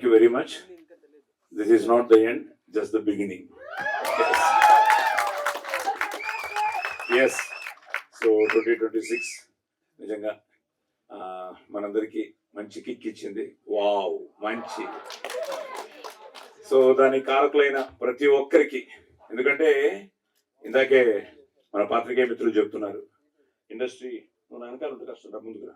Thank you very much this is not the end just the beginning yes so twenty twenty six నిజంగా మనందరికీ మంచి kick ఇచ్చింది wow మంచి so దాని కారకులైన ప్రతి ఒక్కరికి ఎందుకంటే ఇందాకే మన పాత్రికేయ మిత్రులు చెప్తున్నారు ఇండస్ట్రీ నువ్వు వెనకాల కష్టం ముందుగా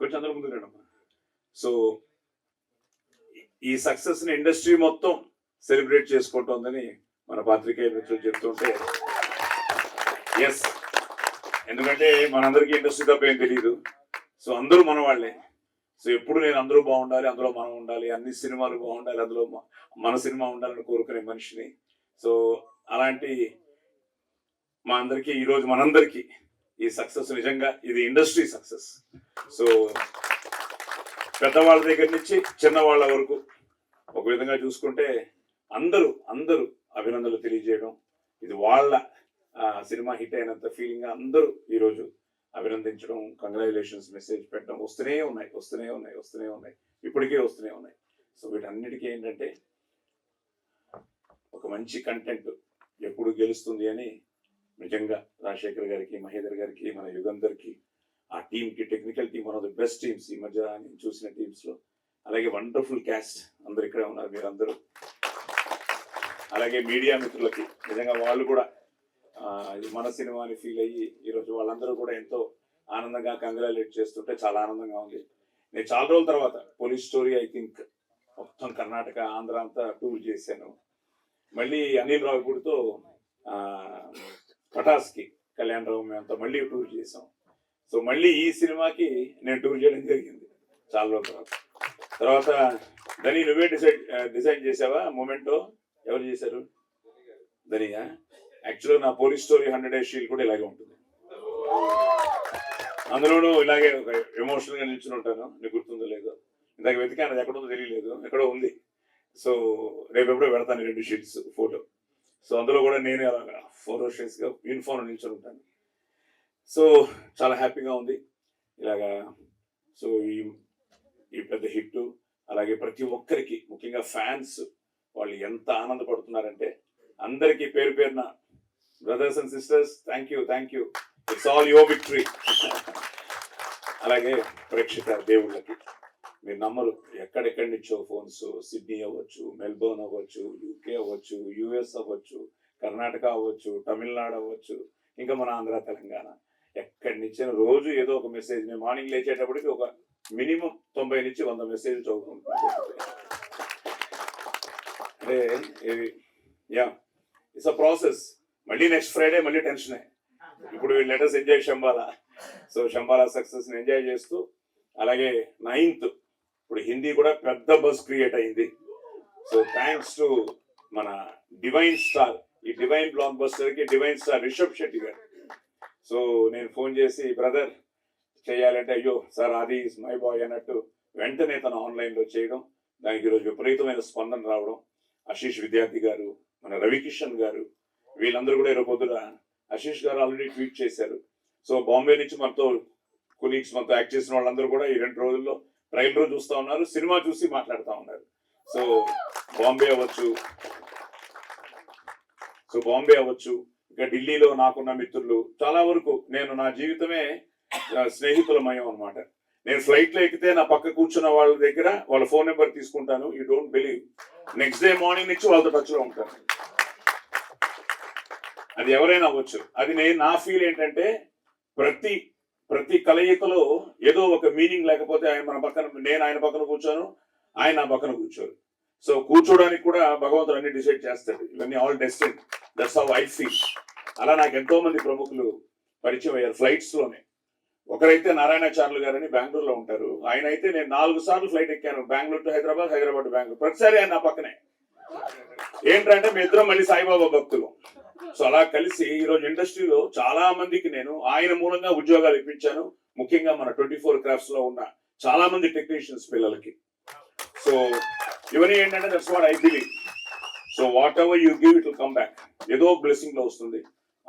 కొంచెం అందరూ ముందుకు రండి సో ఈ సక్సెస్ ని ఇండస్ట్రీ మొత్తం సెలబ్రేట్ చేసుకుంటోందని మన పాత్రికేయ మిత్రులు చెప్తుంటే ఎస్ ఎందుకంటే మనందరికీ ఇండస్ట్రీ తప్ప ఏం తెలియదు సో అందరూ మన వాళ్ళే సో ఎప్పుడు నేను అందరూ బాగుండాలి అందులో మనం ఉండాలి అన్ని సినిమాలు బాగుండాలి అందులో మన సినిమా ఉండాలని కోరుకునే మనిషిని సో అలాంటి మా అందరికీ ఈరోజు మనందరికీ ఈ సక్సెస్ నిజంగా ఇది ఇండస్ట్రీ సక్సెస్ సో పెద్దవాళ్ళ దగ్గర నుంచి చిన్నవాళ్ళ వరకు ఒక విధంగా చూసుకుంటే అందరూ అందరూ అభినందనలు తెలియజేయడం ఇది వాళ్ళ సినిమా హిట్ అయినంత ఫీలింగ్ అందరూ ఈరోజు అభినందించడం కంగ్రాచులేషన్స్ మెసేజ్ పెట్టడం వస్తూనే ఉన్నాయి వస్తూనే ఉన్నాయి వస్తూనే ఉన్నాయి ఇప్పటికే వస్తూనే ఉన్నాయి సో వీటన్నిటికీ ఏంటంటే ఒక మంచి కంటెంట్ ఎప్పుడు గెలుస్తుంది అని నిజంగా రాజశేఖర్ గారికి మహేందర్ గారికి మన యుగంధర్కి ఆ టీంకి technical team one of the best teams ఈ మధ్య నేను చూసిన టీమ్స్లో అలాగే వండర్ఫుల్ క్యాస్ట్ అందరు ఇక్కడే ఉన్నారు మీరందరూ అలాగే మీడియా మిత్రులకి నిజంగా వాళ్ళు కూడా మన సినిమాని ఫీల్ అయ్యి ఈరోజు వాళ్ళందరూ కూడా ఎంతో ఆనందంగా కంగ్రాలేట్ చేస్తుంటే చాలా ఆనందంగా ఉంది నేను చాలా రోజుల తర్వాత పోలీస్ స్టోరీ ఐ థింక్ మొత్తం కర్ణాటక ఆంధ్ర అంతా టూర్ చేశాను మళ్ళీ అనిల్ గుడితో పటాస్కి కళ్యాణరావు మేమంతా మళ్ళీ టూర్ చేసాం సో మళ్ళీ ఈ సినిమాకి నేను టూర్ చేయడం జరిగింది చాలా రోజుల తర్వాత తర్వాత ధని నువ్వే డిసైడ్ డిసైడ్ చేసావా మూమెంటో ఎవరు చేశారు ధనియా యాక్చువల్గా నా police story hundred days she'll కూడా ఇలాగే ఉంటుంది అందులోనూ ఇలాగే ఒక ఎమోషనల్గా నిల్చుని ఉంటాను నీకు గుర్తుందో లేదో ఇందాక వెతికాను ఎక్కడుందో తెలియలేదు ఎక్కడో ఉంది సో రేపు ఎప్పుడో పెడతాను రెండు షీట్స్ ఫోటో సో అందులో కూడా నేనే అలాగ ఫోర్ గా యూనిఫామ్ నిల్చొని ఉంటాను సో చాలా హ్యాపీగా ఉంది ఇలాగా సో ఈ ఈ పెద్ద హిట్ అలాగే ప్రతి ఒక్కరికి ముఖ్యంగా ఫ్యాన్స్ వాళ్ళు ఎంత ఆనందపడుతున్నారంటే అందరికీ పేరు పేరున brothers and sisters thank you thank you it's all your victory అలాగే ప్రేక్షిత దేవుళ్ళకి మీరు నమ్మరు ఎక్కడెక్కడి నుంచో ఫోన్స్ సిడ్నీ అవ్వచ్చు మెల్బోర్న్ అవ్వచ్చు యూకే అవ్వచ్చు యుఎస్ అవ్వచ్చు కర్ణాటక అవ్వచ్చు తమిళనాడు అవ్వచ్చు ఇంకా మన ఆంధ్ర తెలంగాణ ఎక్కడి నుంచి రోజు ఏదో ఒక మెసేజ్ మేము మార్నింగ్ లేచేటప్పటికి ఒక మినిమం తొంభై నుంచి వంద మెసేజ్ చదువుకుంటాను అంటే యా ఇట్స్ అ ప్రాసెస్ మళ్ళీ నెక్స్ట్ ఫ్రైడే మళ్ళీ టెన్షనే ఇప్పుడు letters enjoy Shambala so Shambala సక్సెస్ని ఎంజాయ్ చేస్తూ అలాగే నైన్త్ ఇప్పుడు హిందీ కూడా పెద్ద బస్ క్రియేట్ అయింది సో థ్యాంక్స్ టు మన డివైన్ స్టార్ ఈ divine black బస్టర్కి divine star Rishab Shetty garu so నేను ఫోన్ చేసి బ్రదర్ చేయాలంటే అయ్యో సార్ అది మై బాయ్ అన్నట్టు వెంటనే తను ఆన్లైన్లో చేయడం దానికి ఈరోజు విపరీతమైన స్పందన రావడం ఆశీష్ విద్యార్థి గారు మన రవికిషన్ గారు వీళ్ళందరూ కూడా ఇరవై పొద్దున ఆశీష్ గారు ఆల్రెడీ ట్వీట్ చేశారు సో బాంబే నుంచి మనతో కొలీగ్స్ మనతో యాక్ట్ చేసిన వాళ్ళందరూ కూడా ఈ రెండు రోజుల్లో ట్రైలర్ చూస్తూ ఉన్నారు సినిమా చూసి మాట్లాడుతూ ఉన్నారు సో బాంబే అవ్వచ్చు సో బాంబే అవ్వచ్చు ఇక ఢిల్లీలో నాకున్న మిత్రులు చాలా వరకు నేను నా జీవితమే స్నేహితులమయం అనమాట నేను ఫ్లైట్లో ఎక్కితే నా పక్క కూర్చున్న వాళ్ళ దగ్గర వాళ్ళ ఫోన్ నెంబర్ తీసుకుంటాను you don't believe next day morning నుంచి వాళ్ళతో టచ్లో ఉంటాను అది ఎవరైనా అవ్వచ్చు అది నేను నా ఫీల్ ఏంటంటే ప్రతి ప్రతి కలయికలో ఏదో ఒక మీనింగ్ లేకపోతే ఆయన మన పక్కన నేను ఆయన పక్కన కూర్చోను ఆయన నా పక్కన కూర్చోరు సో కూర్చోడానికి కూడా భగవంతుడు అన్ని డిసైడ్ చేస్తాడు ఇవన్నీ all destined that's how I see అలా నాకు ఎంతో మంది ప్రముఖులు పరిచయం అయ్యారు ఫ్లైట్స్ లోనే ఒకరైతే నారాయణాచార్యులు గారని బెంగళూరులో ఉంటారు ఆయన అయితే నేను నాలుగు సార్లు ఫ్లైట్ ఎక్కాను బెంగళూరు టు హైదరాబాద్ హైదరాబాద్ టు బెంగళూరు ప్రతిసారి ఆయన నా పక్కనే ఏంటంటే మీ ఇద్దరం మళ్ళీ సాయిబాబా భక్తులు సో అలా కలిసి ఈరోజు ఇండస్ట్రీలో చాలా మందికి నేను ఆయన మూలంగా ఉద్యోగాలు ఇప్పించాను ముఖ్యంగా మన ట్వంటీ ఫోర్ క్రాఫ్ట్స్ లో ఉన్న చాలా మంది టెక్నీషియన్స్ పిల్లలకి సో ఇవన్నీ ఏంటంటే that's what I believe so whatever you give it come back ఏదో బ్లెస్సింగ్ లో వస్తుంది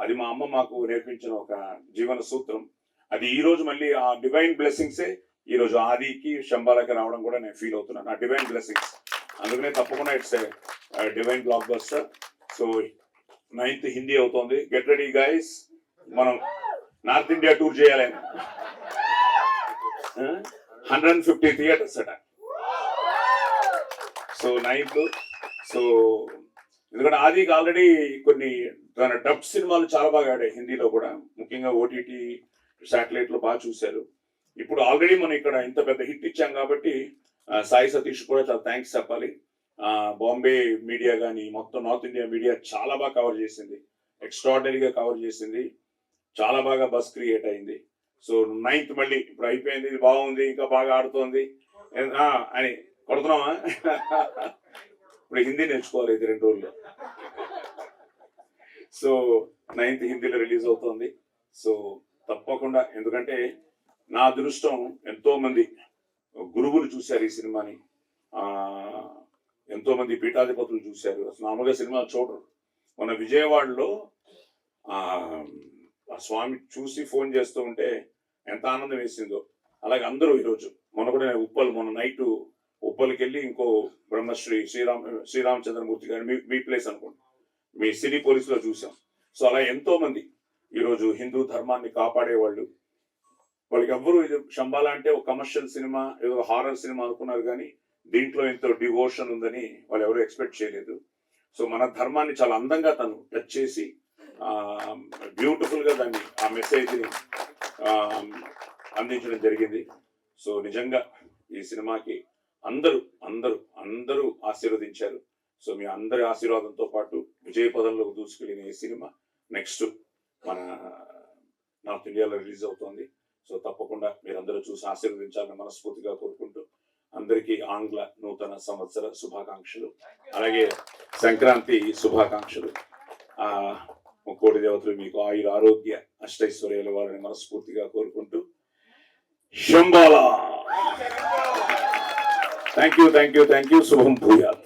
అది మా అమ్మ మాకు నేర్పించిన ఒక జీవన సూత్రం అది ఈ రోజు మళ్ళీ ఆ డివైన్ బ్లెస్సింగ్సే ఈ రోజు ఆదికి శంబాలకి రావడం కూడా నేను ఫీల్ అవుతున్నాను ఆ డివైన్ బ్లెస్సింగ్స్ అందుకనే తప్పకుండా it's divine blockbuster so ninth Hindi అవుతోంది గెట్ రెడీ గైస్ మనం నార్త్ ఇండియా టూర్ చేయాలని హండ్రెడ్ అండ్ ఫిఫ్టీ థియేటర్స్ అట సో నైన్త్ సో ఎందుకంటే ఆదికి ఆల్రెడీ కొన్ని తన డబ్ సినిమాలు చాలా బాగా ఆడాయి హిందీలో కూడా ముఖ్యంగా ఓటీటీ శాటిలైట్లో బాగా చూశారు ఇప్పుడు ఆల్రెడీ మనం ఇక్కడ ఇంత పెద్ద హిట్ ఇచ్చాం కాబట్టి సాయి సతీష్ కూడా చాలా థ్యాంక్స్ చెప్పాలి బాంబే మీడియా కానీ మొత్తం నార్త్ ఇండియా మీడియా చాలా బాగా కవర్ చేసింది ఎక్స్ట్రాడనరీగా కవర్ చేసింది చాలా బాగా బస్ క్రియేట్ అయింది సో నైన్త్ మళ్ళీ ఇప్పుడు అయిపోయింది ఇది బాగుంది ఇంకా బాగా ఆడుతోంది అని కొడుతున్నామా ఇప్పుడు హిందీ నేర్చుకోవాలి ఇది రెండు రోజుల్లో సో నైన్త్ హిందీలో రిలీజ్ అవుతోంది సో తప్పకుండా ఎందుకంటే నా అదృష్టం ఎంతో మంది గురువులు చూశారు ఈ సినిమాని ఎంతో మంది పీఠాధిపతులు చూశారు అసలు మామూలుగా సినిమా చూడరు మన విజయవాడలో ఆ స్వామి చూసి ఫోన్ చేస్తూ ఉంటే ఎంత ఆనందం వేసిందో అలాగే అందరూ ఈరోజు మొన్న కూడా ఉప్పలు ఉప్పల్ మొన్న నైట్ ఉప్పల్కి వెళ్ళి ఇంకో బ్రహ్మశ్రీ శ్రీరామ్ శ్రీరామచంద్రమూర్తి గారు మీ మీ ప్లేస్ అనుకోండి మీ సినీ పోలీసులో చూసాం సో అలా ఎంతో మంది ఈరోజు హిందూ ధర్మాన్ని కాపాడేవాళ్ళు వాళ్ళకి ఎవ్వరూ ఇది శంబాల అంటే ఒక కమర్షియల్ సినిమా ఏదో హారర్ సినిమా అనుకున్నారు కానీ దీంట్లో ఎంతో డివోషన్ ఉందని వాళ్ళు ఎవరు ఎక్స్పెక్ట్ చేయలేదు సో మన ధర్మాన్ని చాలా అందంగా తను టచ్ చేసి బ్యూటిఫుల్గా దాన్ని ఆ మెసేజ్ని అందించడం జరిగింది సో నిజంగా ఈ సినిమాకి అందరూ అందరూ అందరూ ఆశీర్వదించారు సో మీ అందరి ఆశీర్వాదంతో పాటు విజయ పదంలోకి దూసుకెళ్ళిన ఈ సినిమా నెక్స్ట్ మన నార్త్ ఇండియాలో రిలీజ్ అవుతోంది సో తప్పకుండా మీరందరూ చూసి ఆశీర్వదించాలని మనస్ఫూర్తిగా కోరుకుంటూ అందరికీ ఆంగ్ల నూతన సంవత్సర శుభాకాంక్షలు అలాగే సంక్రాంతి శుభాకాంక్షలు ఆ ముక్కోటి దేవతలు మీకు ఆయుర ఆరోగ్య అష్టైశ్వర్యాల వారిని మనస్ఫూర్తిగా కోరుకుంటూ Shambhala thank you thank you thank you శుభం భూయాత్